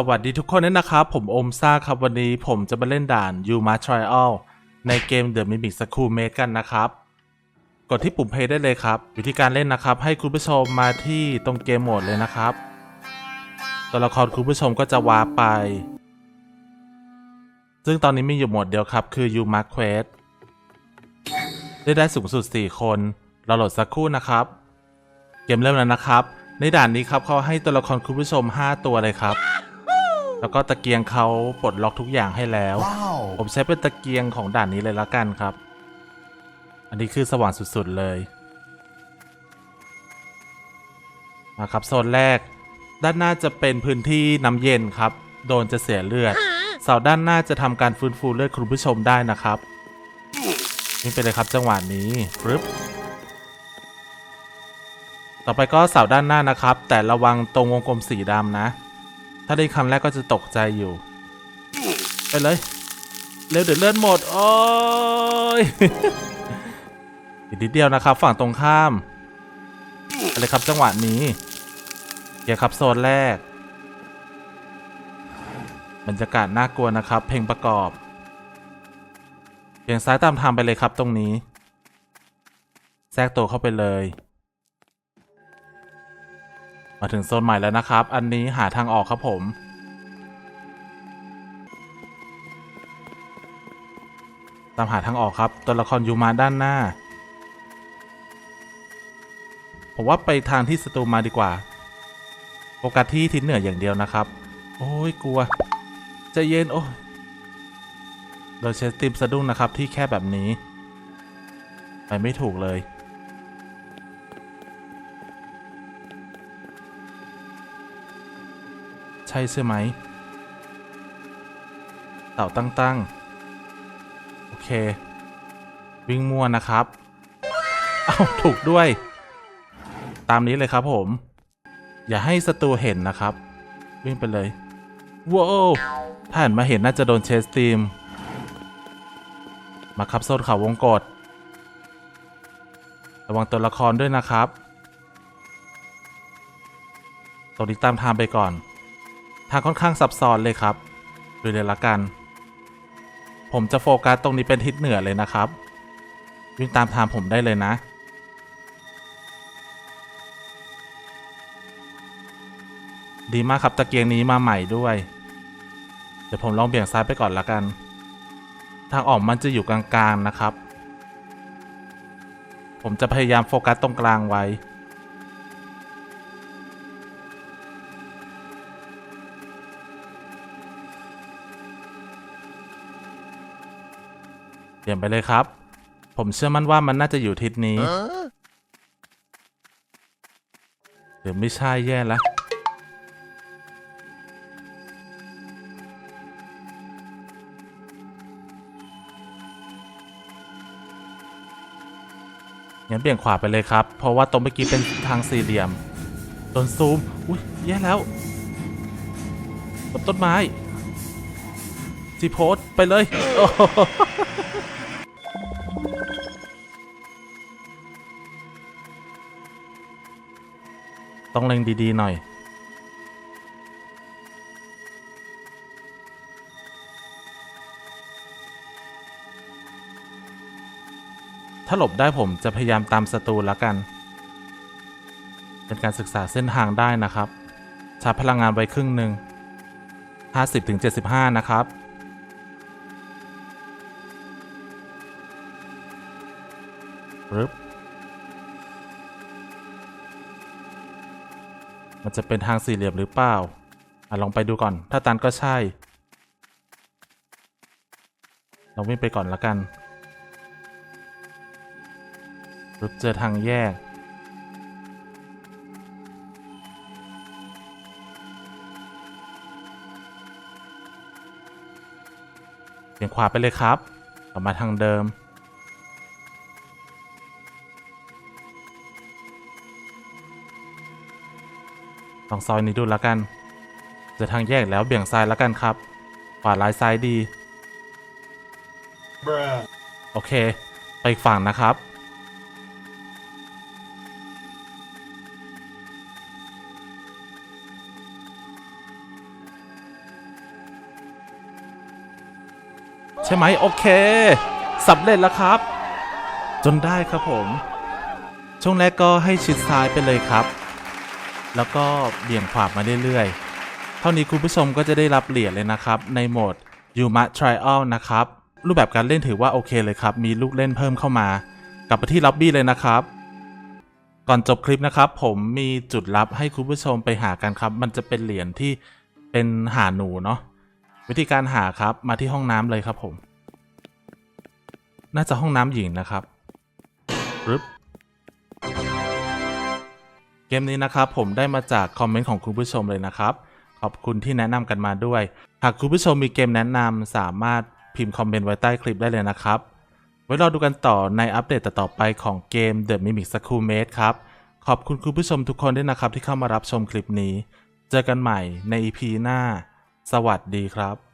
สวัสดีทุกคนด้วยนะครับ ผมโอมซ่าครับวันนี้ผมจะมาเล่นด่าน You m a Trial ในเกม The Mimic School Make กันนะครับ กดที่ปุ่ม Play ได้เลยครับ วิธีการเล่นนะครับ ให้คุณผู้ชมมาที่ตรงเกมโหมดเลยนะครับ ตัวละครคุณผู้ชมก็จะวาร์ปไป ซึ่งตอนนี้มีอยู่โหมดเดียวครับ คือ You m a Quest ได้ได้สูงสุด 4 คนเราโหลดสักครู่นะครับ เกมเริ่มแล้วนะครับ ในด่านนี้ครับเขาให้ตัวละครคุณผู้ชม 5 ตัวเลยครับ แล้วก็ตะเกียงเขาปลดล็อกทุกอย่างให้แล้ว Wow. ผมใช้เป็นตะเกียงของด่านนี้เลยละกันครับ อันนี้คือสว่างสุดๆเลยมาครับโซนแรก ด้านหน้าจะเป็นพื้นที่น้ำเย็นครับ โดนจะเสียเลือดเสาด้านหน้าจะทำการฟื้นฟูเลือดคุณผู้ชมได้นะครับนี่ไปเลยครับจังหวะนี้ปึ๊บต่อไปก็เสาด้านหน้านะครับ แต่ระวังตรงวงกลมสีดำนะ ถ้าได้ครั้งแรกก็จะตกใจอยู่ ไปเลย เร็วเดี๋ยวเลื่อนหมด โอ้ยอีกนิดเดียวนะครับ ฝั่งตรงข้ามไปเลยครับจังหวะนี้เกียร์ครับโซนแรก บรรยากาศน่ากลัวนะครับ เพลงประกอบเพียงซ้ายตามทางไปเลยครับตรงนี้ แทรกตัวเข้าไปเลย มาถึงโซนใหม่แล้วนะครับ อันนี้หาทางออกครับผม ตามหาทางออกครับ ตัวละครยูมาด้านหน้า ผมว่าไปทางที่สตูมาดีกว่า โฟกัสที่ทิศเหนืออย่างเดียวนะครับ โอ้ยกลัว จะเย็นโอ้ยโดยใช้สติมสะดุ้งนะครับที่แค่แบบนี้ ไปไม่ถูกเลย ใช่ใช่ไหม เต่าตั้งๆ โอเค วิ่งมั่วนะครับ เอ้าถูกด้วย ตามนี้เลยครับผม อย่าให้ศัตรูเห็นนะครับ วิ่งไปเลยว้าวถ้าหันมาเห็นน่าจะโดนเชสตีม มาครับโซนเขาวงกฏระวังตัวละครด้วยนะครับ ตรงนี้ตามทางไปก่อนางค่อนข้างซับซ้อนเลยครับดูเลยละกัน ผมจะโฟกัสตรงนี้เป็นทิศเหนือเลยนะครับ วิ่งตามทางผมได้เลยนะ ดีมากครับตะเกียงนี้มาใหม่ด้วย เดี๋ยวผมลองเบี่ยงซ้ายไปก่อนละกัน ทางออกมันจะอยู่กลางๆนะครับ ผมจะพยายามโฟกัสตรงกลางไว้ เปลี่ยนไปเลยครับ ผมเชื่อมั่นว่ามันน่าจะอยู่ทิศนี้หรือไม่ใช่แย่แล้วงั้นเบี่ยงขวาไปเลยครับ เพราะว่าตรงเมื่อกี้เป็นทางสี่เหลี่ยมโดนซูม อุ้ยแย่แล้วตบต้นไม้จีโพสไปเลย โอ้ ต้องเล็งดีๆหน่อย ถ้าหลบได้ผมจะพยายามตามศัตรูแล้วกัน เป็นการศึกษาเส้นทางได้นะครับชาร์จพลังงานไว้ครึ่งหนึ่ง50-75 นะครับปึ๊บ มันจะเป็นทางสี่เหลี่ยมหรือเปล่าอะลองไปดูก่อน ถ้าตันก็ใช่ เราวิ่งไปก่อนละกันปึ๊บเจอทางแยก เบี่ยงขวาไปเลยครับ กลับมาทางเดิม องซอยนี้ดูแล้วกัน จะทางแยกแล้วเบี่ยงซ้ายแล้วกันครับฝ่าลายซ้ายดีโอเค ไปอีกฝั่งนะครับ ใช่ไหมโอเคสำเร็จแล้วครับ จนได้ครับผม ช่วงแรกก็ให้ชิดซ้ายไปเลยครับ แล้วก็เบี่ยงขวามาเรื่อยๆ เท่านี้คุณผู้ชมก็จะได้รับเหรียญเลยนะครับ ในโหมด u m a Trial นะครับ รูปแบบการเล่นถือว่าโอเคเลยครับ มีลูกเล่นเพิ่มเข้ามา กลับไปที่ล็อบบี้เลยนะครับ ก่อนจบคลิปนะครับ ผมมีจุดลับให้คุณผู้ชมไปหากันครับ มันจะเป็นเหรียญที่เป็นหาหนูเนาะวิธีการหาครับมาที่ห้องน้ำเลยครับผม น่าจะห้องน้ำหญิงนะครับปึ๊บ เกมนี้นะครับผมได้มาจากคอมเมนต์ของคุณผู้ชมเลยนะครับ ขอบคุณที่แนะนำกันมาด้วย หากคุณผู้ชมมีเกมแนะนำสามารถพิมพ์คอมเมนต์ไว้ใต้คลิปได้เลยนะครับ ไว้รอดูกันต่อในอัปเดตต่อไปของเกม The Mimic Schoolmate ครับ ขอบคุณคุณผู้ชมทุกคนด้วยนะครับที่เข้ามารับชมคลิปนี้ เจอกันใหม่ใน EP หน้า สวัสดีครับ